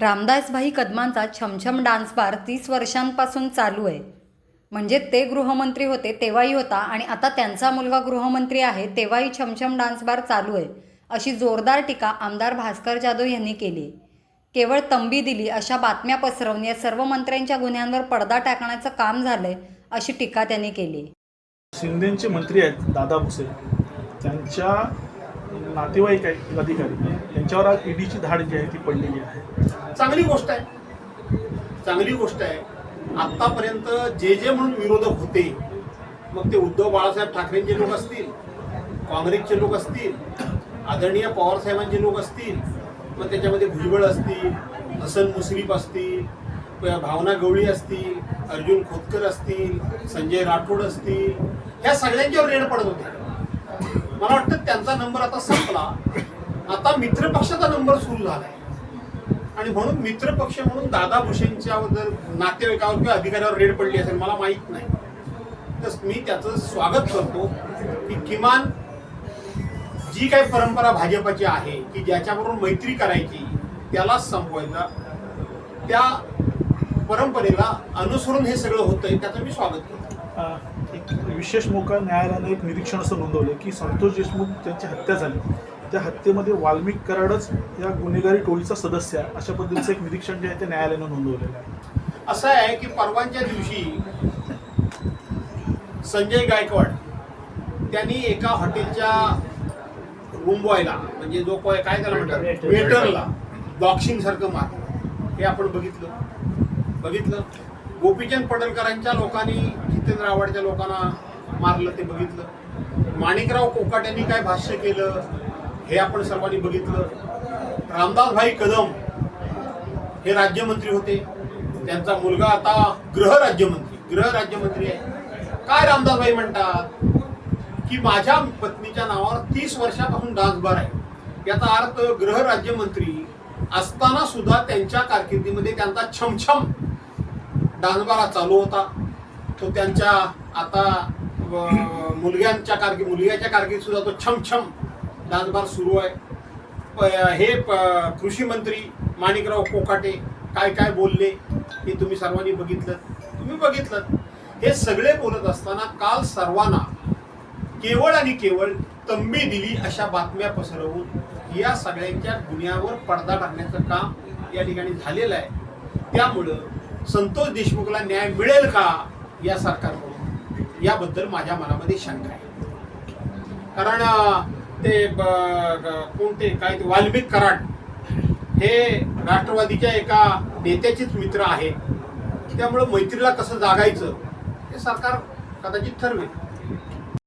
रामदासभाई कदमांचा छमछम dance bar तीस वर्षांपासून चालू आहे. म्हणजे ते गृहमंत्री होते तेव्हाही होता आणि आता त्यांचा मुलगा गृहमंत्री आहे तेव्हाही छमछम डान्स बार चालू आहे अशी जोरदार टीका आमदार भास्कर जाधव यांनी केली. केवळ तंबी दिली अशा बातम्या पसरवून या सर्व मंत्र्यांच्या गुन्ह्यांवर पडदा टाकण्याचं काम झालंय अशी टीका त्यांनी केली. शिंदेचे मंत्री आहेत दादा भुसे. त्यांच्या नातेवाईक आहेत अधिकारी. त्यांच्यावर आज ईडीची धाड जी आहे ती पडलेली आहे. चांगली गोष्ट आहे. चांगली गोष्ट आहे. आतापर्यंत जे जे म्हणून विरोधक होते मग ते उद्धव बाळासाहेब ठाकरेंचे लोक असतील काँग्रेसचे लोक असतील आदरणीय पवार साहेबांचे लोक असतील मग त्याच्यामध्ये भुजबळ असतील हसन मुश्रीफ असतील भावना गवळी असतील अर्जुन खोतकर असतील संजय राठोड असतील ह्या सगळ्यांच्यावर रेड पडत होते. मला वाटतं त्यांचा नंबर आता संपला. आता मित्रपक्षाचा नंबर सुरू झालाय. आणि म्हणून मित्रपक्ष म्हणून दादा भुसेंच्या जर नातेवाईकावर किंवा अधिकाऱ्यावर रेड पडली असेल मला माहीत नाही. तर मी त्याचं स्वागत करतो की किमान जी काही परंपरा भाजपाची आहे की ज्याच्याबरोबर मैत्री करायची त्याला संपवायचा. त्या परंपरेला अनुसरून हे सगळं होतंय त्याचं मी स्वागत करतो. विशेष मोका न्यायालयाने एक निरीक्षण असं नोंदवलं की संतोष देशमुख त्यांची हत्या झाली. त्या हत्येमध्ये वाल्मिक कराडच या गुन्हेगारी टोळीचा सदस्य आहे. अशा पद्धतीचं एक निरीक्षण जे आहे ते न्यायालयानं नोंदवलेलं आहे. असं आहे की परवांच्या दिवशी संजय गायकवाड त्यांनी एका हॉटेलच्या रूम बॉयला म्हणजे जो कोय काय त्याला म्हणतात? वेटरला बॉक्सिंग सारखं मारलं हे आपण बघितलं. बघितलं? गोपीचंद पडळकरांच्या लोकांनी जितेंद्र आव्हाडच्या लोकांना मारलं ते बघितलं. माणिकराव कोकाट यांनी काय भाष्य केलं? हे आपण सर्वांनी बघितलं. रामदासभाई कदम हे राज्यमंत्री होते. त्यांचा मुलगा आता गृहराज्यमंत्री गृहराज्यमंत्री आहे. काय रामदासभाई म्हणतात? की माझ्या पत्नीच्या नावावर तीस वर्षापासून डान्स आहे. याचा अर्थ गृहराज्यमंत्री असताना सुद्धा त्यांच्या कारकिर्दीमध्ये त्यांचा छमछम डान्स चालू होता. तो त्यांच्या आता मुलग्यांच्या कारकीर्द मुलग्याच्या कारकिर्दीत सुद्धा तो छमछम दासभार बार सुरू आहे. प- हे प- कृषी मंत्री माणिकराव कोकाटे काय काय बोलले हे तुम्ही सर्वांनी बघितलं. तुम्ही बघितलं. हे सगळे बोलत असताना काल सर्वांना केवळ आणि केवळ तंबी दिली अशा बातम्या पसरवून या सगळ्यांच्या गुन्ह्यावर पडदा टाकण्याचं काम या ठिकाणी झालेलं आहे. त्यामुळं संतोष देशमुखला न्याय मिळेल का या सरकारकडून? याबद्दल माझ्या मनामध्ये शंका आहे. कारण ते ब- कोणते काय ते वाल्मिक कराड हे राष्ट्रवादीच्या एका नेत्याचेच मित्र आहे त्यामुळं मैत्रीला कसं जागायचं हे सरकार कदाचित ठरवेल.